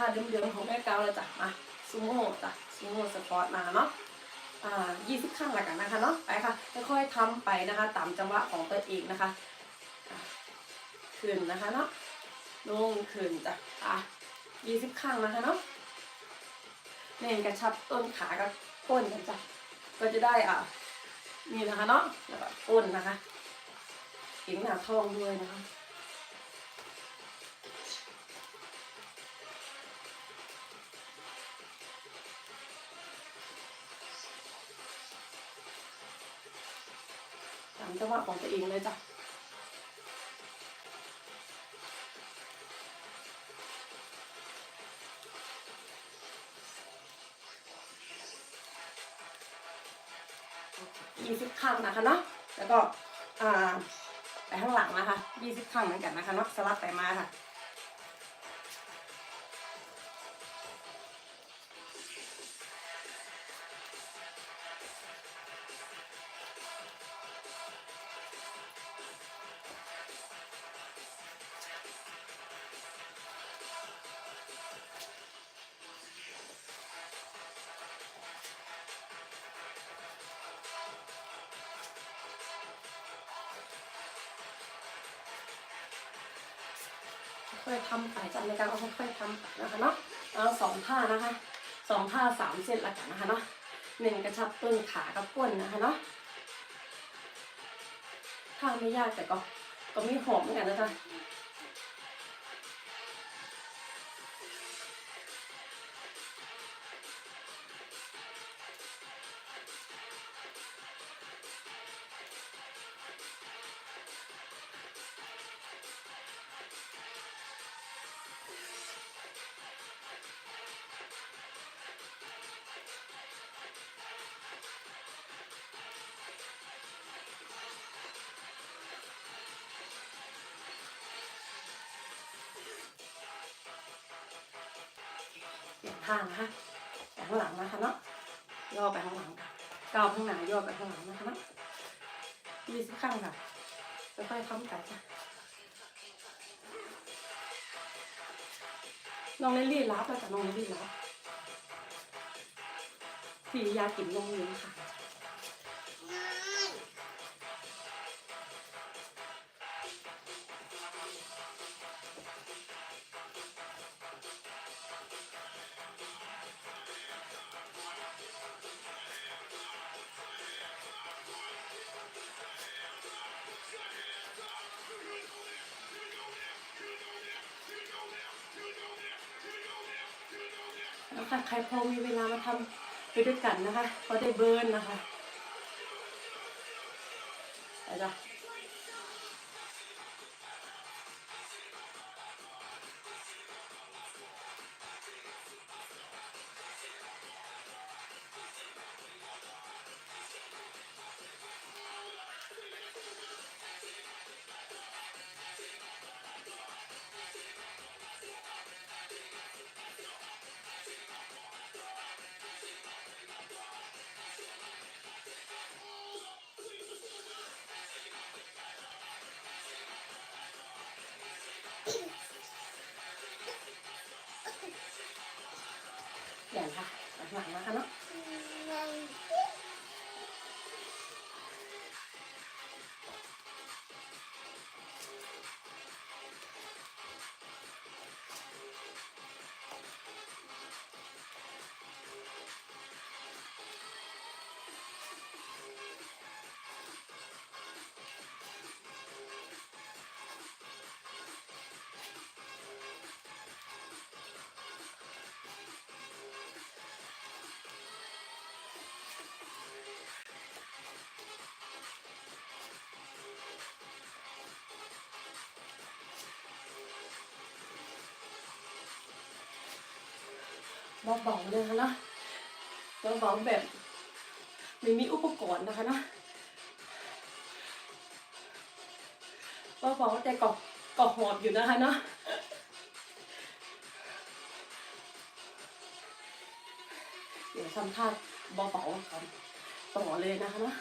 ท่าเดิมๆของแม่เกาเลยจ้ะมาซูโม่จ้ะซูโม่สปอร์ตมาเนาะอ่า20ครั้งละกันนะคะเนาะไปค่ะค่อยๆทำไปนะคะตามจังหวะของตัวเองนะคะขึ้นนะคะเนาะลงขึ้นจ้ะอะ20ครั้งนะคะเนาะเน้นกระชับต้นขากับก้นกันจ้ะก็จะได้อะนี่นะคะเนาะแล้วก็ก้นนะคะเก่งหน้าท้องด้วยนะคะ จังหวะของตัวเองเลยจ้ะยี่สิบครั้งนะคะเนาะ แล้วก็อ่าไปข้างหลังนะคะยี่สิบครั้งเหมือนกันนะคะเนาะสลับไปมาค่ะ ค่อยๆทำไปจำในการเอาค่อยๆทำไปนะคะเนาะเอาสองท่านะคะสองท่าสามเซตละกันนะคะเนาะหนึ่งกระชับต้นขากับก้นนะคะเนาะท่าไม่ยากแต่ก็ก็มีหอมเหมือนกันนะจ๊ะ เปลี่ยนะคะไปข้างหลังนะคะเนาะย่อไปข้างหลังค่ะก้าวข้างหน้าย่อไปข้างหลังนะคะเนาะยี่สิบครั้งค่ะค่อยๆทำไปค่ะน้องเลลี่รับแล้วจ้ะน้องเลลี่รับสี่ยากินนมเย็นค่ะ แล้วค่ะใครพอมีเวลามาทำไปด้วยกันนะคะก็ได้เบิร์นนะคะไรจ้ะ อย่างค่ะหลังๆนะคะเนาะ เบาๆเลยค่ะเนาะเบาๆแบบไม่มีอุปกรณ์นะคะเนาะเบาๆแต่ก็ก็หอบอยู่นะคะเนาะเดี๋ยวทำท่าเบาๆก่อนต่อเลยนะคะเนาะ